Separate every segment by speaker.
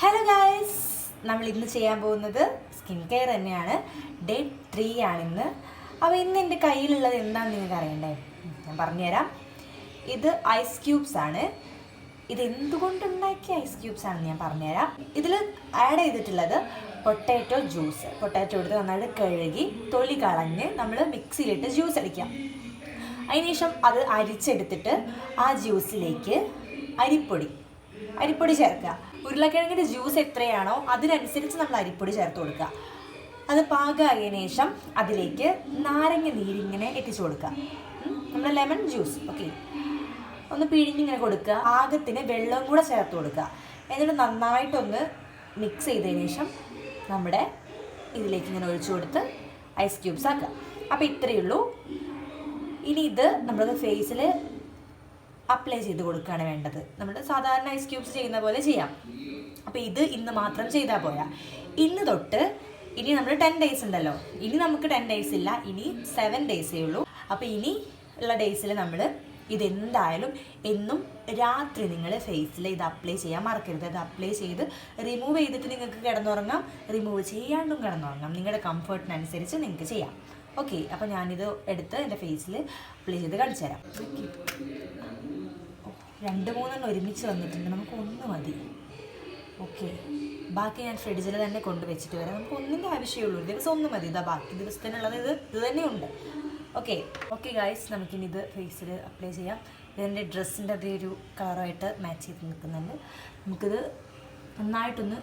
Speaker 1: Hello guys നമ്മൾ ഇന്ന് ചെയ്യാൻ പോകുന്നത് സ്കിൻ കെയർ തന്നെയാണ്. ഡേ ത്രീ ആണ് ഇന്ന്. അപ്പോൾ ഇന്ന് എന്റെ കയ്യിലുള്ളത് എന്താണെന്ന് നിങ്ങൾക്ക് അറിയണ്ടേ? ഞാൻ പറഞ്ഞുതരാം. ഇത് ഐസ് ക്യൂബ്സ് ആണ്. ഇത് എന്തുകൊണ്ടുണ്ടാക്കിയ ഐസ് ക്യൂബ്സ് ആണെന്ന് ഞാൻ പറഞ്ഞുതരാം. ഇതിൽ ആഡ് ചെയ്തിട്ടുള്ളത് പൊട്ടാറ്റോ ജ്യൂസ് പൊട്ടാറ്റോ എടുത്ത് നന്നായിട്ട് കഴുകി തൊലി കളഞ്ഞ് നമ്മൾ മിക്സിയിലിട്ട് ജ്യൂസ് അടിക്കാം. അതിനുശേഷം അത് അരിച്ചെടുത്തിട്ട് ആ ജ്യൂസിലേക്ക് അരിപ്പൊടി അരിപ്പൊടി ചേർക്കുക. ഉരുളക്കിഴങ്ങിന്റെ ജ്യൂസ് എത്രയാണോ അതിനനുസരിച്ച് നമ്മൾ അരിപ്പൊടി ചേർത്ത് കൊടുക്കുക. അത് പാകമായതിനു ശേഷം അതിലേക്ക് നാരങ്ങ നീരിങ്ങനെ എത്തിച്ചു കൊടുക്കുക. നമ്മൾ ലെമൺ ജ്യൂസ് ഓക്കെ ഒന്ന് പിഴിഞ്ഞിങ്ങനെ കൊടുക്കുക. പാകത്തിന് വെള്ളം കൂടെ ചേർത്ത് കൊടുക്കുക. എന്നിട്ട് നന്നായിട്ടൊന്ന് മിക്സ് ചെയ്തതിന് ശേഷം നമ്മുടെ ഇതിലേക്ക് ഇങ്ങനെ ഒഴിച്ചു കൊടുത്ത് ഐസ് ക്യൂബ്സ് ആക്കുക. അപ്പോൾ ഇത്രയേ ഉള്ളൂ. ഇനി ഇത് നമ്മുടെ ഫേസിൽ അപ്ലൈ ചെയ്ത് കൊടുക്കുകയാണ് വേണ്ടത്. നമ്മൾ സാധാരണ ഐസ് ക്യൂബ്സ് ചെയ്യുന്ന പോലെ ചെയ്യാം. അപ്പോൾ ഇത് ഇന്ന് മാത്രം ചെയ്താൽ പോരാ. ഇന്ന് തൊട്ട് ഇനി നമ്മൾ ടെൻ ഡേയ്സ് ഉണ്ടല്ലോ. ഇനി നമുക്ക് ടെൻ ഡേയ്സ് ഇല്ല. ഇനി സെവൻ ഡേയ്സേ ഉള്ളൂ. അപ്പോൾ ഇനി ഉള്ള ഡേയ്സിൽ നമ്മൾ ഇതെന്തായാലും എന്നും രാത്രി നിങ്ങൾ ഫേസിൽ ഇത് അപ്ലൈ ചെയ്യാൻ മറക്കരുത്. ഇത് അപ്ലൈ ചെയ്ത് റിമൂവ് ചെയ്തിട്ട് നിങ്ങൾക്ക് കിടന്നുറങ്ങാം. റിമൂവ് ചെയ്യാണ്ടും കിടന്നുറങ്ങാം. നിങ്ങളുടെ കംഫർട്ടിനനുസരിച്ച് നിങ്ങൾക്ക് ചെയ്യാം. ഓക്കെ അപ്പോൾ ഞാനിത് എടുത്ത് എന്റെ ഫേസിൽ അപ്ലൈ ചെയ്ത് കാണിച്ചു തരാം രണ്ട് മൂന്നെണ്ണം ഒരുമിച്ച് വന്നിട്ടുണ്ട്. നമുക്ക് ഒന്ന് മതി. ഓക്കെ ബാക്കി ഞാൻ ഫ്രിഡ്ജിൽ തന്നെ കൊണ്ട് വെച്ചിട്ട് വരാം. നമുക്ക് ഒന്നിന്റെ ആവശ്യമുള്ളൂ. ഒരു ദിവസം ഒന്ന് മതി. ഇതാ ബാക്കി ദിവസത്തിനുള്ളത് ഇത് ഇത് തന്നെയുണ്ട്. ഓക്കെ ഓക്കെ ഗായ്സ് നമുക്കിനി ഇത് ഫേസിൽ അപ്ലൈ ചെയ്യാം. ഇതിന്റെ ഡ്രസ്സിന്റെ അതേ ഒരു കളറായിട്ട് മാച്ച് ചെയ്ത് നിൽക്കുന്നുണ്ട്. നമുക്കിത് നന്നായിട്ടൊന്ന്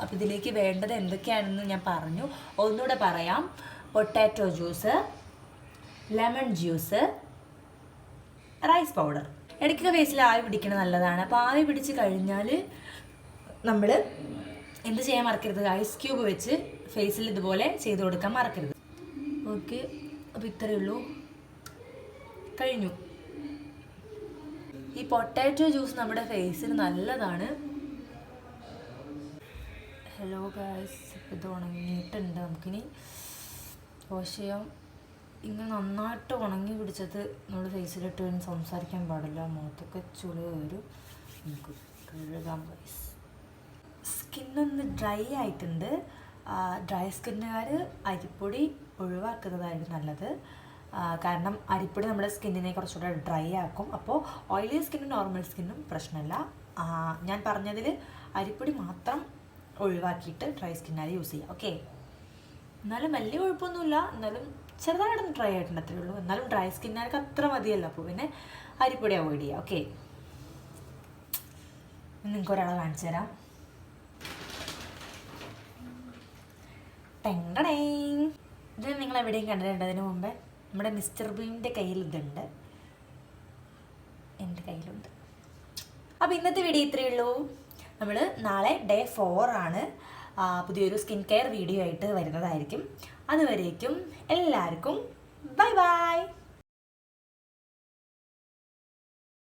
Speaker 1: അപ്പോൾ ഇതിലേക്ക് വേണ്ടത് എന്തൊക്കെയാണെന്ന് ഞാൻ പറഞ്ഞു. ഒന്നുകൂടെ പറയാം. Potato juice lemon juice rice powder ഇടയ്ക്കൊക്കെ വേസ്റ്റിൽ ആവി പിടിക്കണത് നല്ലതാണ്. അപ്പോൾ ആവി പിടിച്ച് കഴിഞ്ഞാൽ നമ്മൾ എന്ത് ചെയ്യാൻ മറക്കരുത്? ഐസ് ക്യൂബ് വെച്ച് ഫേസിൽ ഇതുപോലെ ചെയ്ത് കൊടുക്കാൻ മറക്കരുത്. ഓക്കെ അപ്പോൾ ഇത്രയേ ഉള്ളൂ. കഴിഞ്ഞു. ഈ പൊട്ടാറ്റോ ജ്യൂസ് നമ്മുടെ ഫേസിന് നല്ലതാണ്. ഹലോ ഗായ്സ് ഇത് ഉണങ്ങിയിട്ടുണ്ട് നമുക്കിനി. ഓശയം ഇങ്ങനെ നന്നായിട്ട് ഉണങ്ങി പിടിച്ചത് നമ്മൾ ഫേസിലിട്ട് കഴിഞ്ഞ് സംസാരിക്കാൻ പാടില്ല. മുഖത്തൊക്കെ ചുളി വരും. നമുക്ക് കഴുകാം ഗൈസ് സ്കിന്നൊന്ന് ഡ്രൈ ആയിട്ടുണ്ട്. ഡ്രൈ സ്കിന്നുകാർ അരിപ്പൊടി ഒഴിവാക്കുന്നതായിരിക്കും നല്ലത്. കാരണം അരിപ്പൊടി നമ്മുടെ സ്കിന്നിനെ കുറച്ചുകൂടെ ഡ്രൈ ആക്കും. അപ്പോൾ ഓയിലി സ്കിന്നും നോർമൽ സ്കിന്നും പ്രശ്നമില്ല ഞാൻ പറഞ്ഞതിൽ അരിപ്പൊടി മാത്രം ഒഴിവാക്കിയിട്ട് ഡ്രൈ സ്കിന്നായി യൂസ് ചെയ്യാം. ഓക്കെ എന്നാലും വലിയ കുഴപ്പമൊന്നുമില്ല. എന്നാലും ചെറുതായിട്ടൊന്ന് ഡ്രൈ ആയിട്ടുണ്ട് അത്രേ ഉള്ളൂ. എന്നാലും ഡ്രൈ സ്കിന്നുകാർക്ക് അത്ര മതിയല്ലോ. അപ്പോൾ പിന്നെ അരിപ്പൊടി അവോയ്ഡ് ചെയ്യുക ഓക്കെ നിങ്ങൾക്ക് ഒരാളെ കാണിച്ചു തരാം. ഇത് നിങ്ങൾ എവിടെയും കണ്ടിട്ടുണ്ട് അതിന് മുമ്പേ നമ്മുടെ മിസ്റ്റർ ബീമിന്റെ കയ്യിൽ ഇതുണ്ട്. എന്റെ കയ്യിലുണ്ട്. അപ്പോൾ ഇന്നത്തെ വീഡിയോ ഇത്രയേ ഉള്ളൂ. നമ്മൾ നാളെ ഡേ ഫോർ ആണ്. പുതിയൊരു സ്കിൻ കെയർ വീഡിയോ ആയിട്ട് വരുന്നതായിരിക്കും. അതുവരേക്കും എല്ലാവർക്കും ബൈ ബൈ